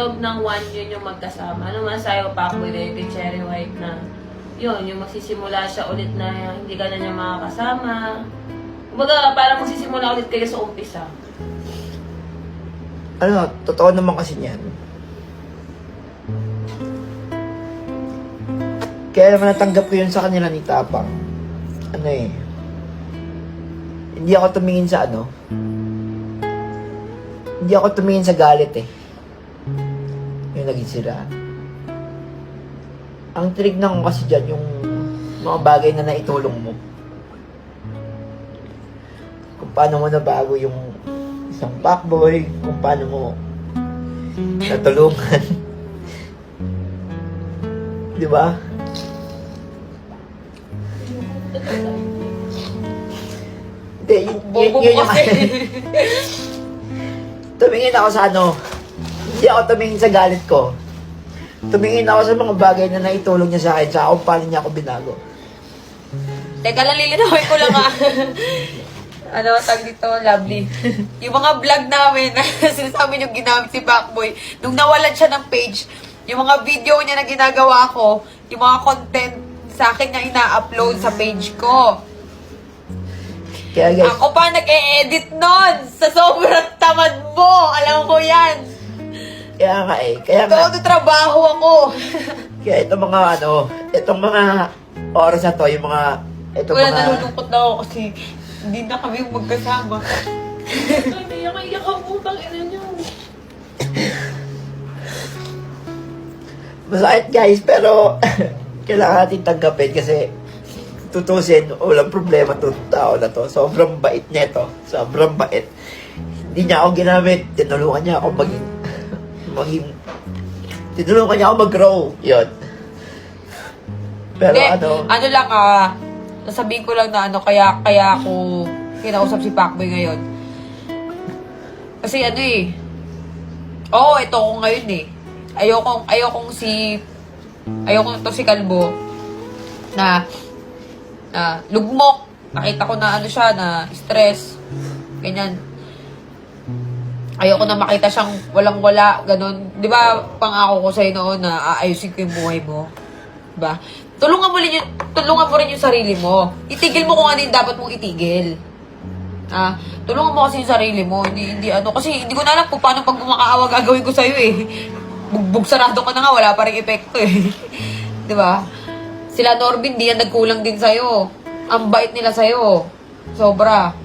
loob ng one yun yung magkasama. Ano man sa'yo, Pacboy, kay Cherry White na yun, yung magsisimula siya ulit na hindi ka na niya makakasama. Kumbaga, parang magsisimula ulit kayo sa umpisa. Ano, totoo naman kasi niyan. Kaya naman natanggap ko yun sa kanila ni Tapang. Ano eh. Hindi ako tumingin sa ano. Hindi ako tumingin sa galit eh. Yung naging sila. Ang tinignan ko kasi dyan yung mga bagay na naitulong mo. Kung paano mo nabago yung isang fuckboy, kung paano mo natulungan. Di ba? Hindi, yun, yun, yun mo yung. Tumingin ako sa ano, hindi ako tumingin sa galit ko. Tumingin ako sa mga bagay na naitulong niya sa akin, sa kung paano niya ako binago. Teka lang, lilinawin ko lang ah. ano, tag dito, lovely. yung mga vlog namin, sinasabi niyo ginamit si Backboy, nung nawalan siya ng page, yung mga video niya na ginagawa ko, yung mga content sa akin na ina-upload sa page ko. Kaya guys, Ako pa nag-e-edit nun sa sobrang tamad mo. Alam ko yan. Kaya nga eh, kaya nga, Todo trabaho ako. kaya itong mga ano, itong mga oras na to, yung mga, itong Wala, mga, nalulungkot na ako kasi hindi na kami magkasama. Ay, iyak-iyak ang putang ina niyo. masakit guys, pero kailangan natin tanggapin kasi tutusin, walang problema to tao na to. Sobrang bait niya ito. Sobrang bait. Hindi niya ako ginamit. Tinulungan niya ako maging, maging, tinulungan niya ako mag-grow. Yun. Pero Hindi, ano, ano lang ah, nasabihin ko lang na ano, kaya, kaya ako kinausap si Pacboy ngayon. Kasi ano eh, oo, ito ko ngayon eh. Ayokong, ayokong si, ayokong to si Kalbo, na, na lugmok. Nakita ko na ano siya, na stress, ganyan. Ayoko na makita siyang walang-wala, ganun. Di ba, pangako ko sa'yo noon na aayusin ko yung buhay mo. Diba? Tulungan mo rin yung, tulungan mo rin yung sarili mo. Itigil mo kung ano yung dapat mong itigil. Ah, tulungan mo kasi yung sarili mo. Hindi, hindi ano, kasi hindi ko na alam kung paano pag kumakaawa gagawin ko sa'yo eh. Bugbog sarado ka na nga, wala pa rin epekto eh. Di ba? Sila Norbin, di yan nagkulang din sa'yo. Ang bait nila sa'yo. Sobra.